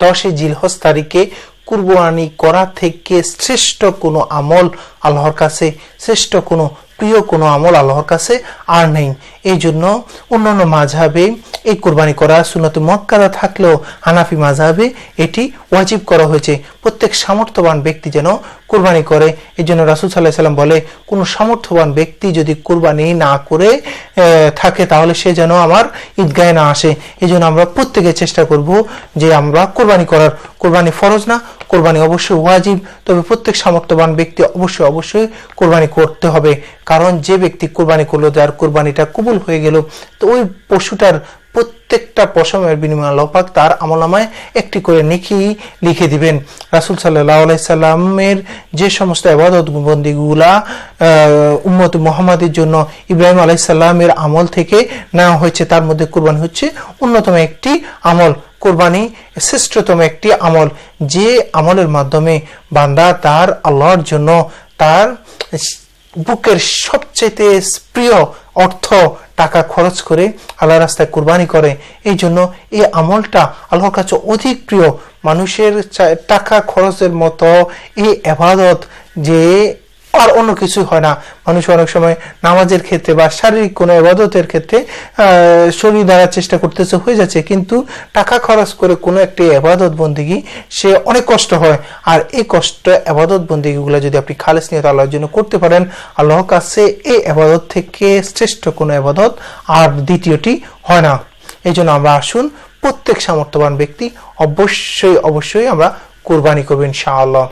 দশই জিলহস্তারিকে তারিখে কুরবানি করা থেকে শ্রেষ্ঠ কোনো আমল আল্লাহর কাছে শ্রেষ্ঠ কোনো প্রিয় কোনো আমল আল্লাহর কাছে আর নেই। এই জন্য অন্যান্য মাঝাবে এই কোরবানি করা সুনত মক্কাদা থাকলেও হানাফি মাঝাবে এটি ওয়াজিব করা হয়েছে। প্রত্যেক সামর্থ্যবান ব্যক্তি যেন কোরবানি করে। এই জন্য রাসুল সাল্লাহ সাল্লাম বলে, কোনো সামর্থ্যবান ব্যক্তি যদি কোরবানি না করে থাকে তাহলে সে যেন আমার ঈদগাহে না আসে। এই জন্য আমরা প্রত্যেকে চেষ্টা করব যে আমরা কোরবানি করার কোরবানি ফরজ না, কোরবানি অবশ্যই ওয়াজিব, তবে প্রত্যেক সামর্থ্যবান ব্যক্তি অবশ্যই অবশ্যই কোরবানি করতে হবে। কারণ যে ব্যক্তি কোরবানি করল যার কোরবানিটা কবুল হয়ে গেল। তো ওই পশুটার প্রত্যেকটা পশমের বিনিময়ে পাক তার আমলামায় একটি করে নেকি লিখে দিবেন। রাসুল সাল্লাহ আলাইসাল্লামের যে সমস্ত আবাদত বন্দিগুলা উম্মত মোহাম্মদের জন্য ইব্রাহিম আলাইসাল্লামের আমল থেকে নেওয়া হয়েছে, তার মধ্যে কোরবানি হচ্ছে অন্যতম একটি আমল। কোরবানি শ্রেষ্ঠতম একটি আমল। যে আমলের মাধ্যমে বান্দা তার আল্লাহর জন্য তার বুকের সবচেয়ে প্রিয় অর্থ টাকা খরচ করে আল্লাহ রাস্তায় কোরবানি করে, এই জন্য এই আমলটা আল্লাহর কাছে অধিক প্রিয়। মানুষের টাকা খরচের মতো এই আবাদত যে আর অন্য কিছু হয় না। মানুষ অনেক সময় নামাজের ক্ষেত্রে বা শারীরিক কোনো এবাদতের ক্ষেত্রে শরীর দ্বারা চেষ্টা করতেছে, হয়ে যাচ্ছে। কিন্তু টাকা খরচ করে কোনো একটি এবাদত বন্দিগি, সে অনেক কষ্ট হয়। আর এই কষ্ট এবাদত বন্দিগিগুলো যদি আপনি খালেস নিয়ে আল্লাহর জন্য করতে পারেন আল্লাহ কাছে এই এবাদত থেকে শ্রেষ্ঠ কোনো এবাদত আর দ্বিতীয়টি হয় না। এই জন্য আমরা আসুন, প্রত্যেক সামর্থ্যবান ব্যক্তি অবশ্যই অবশ্যই আমরা কোরবানি করবেন ইনশাআল্লাহ।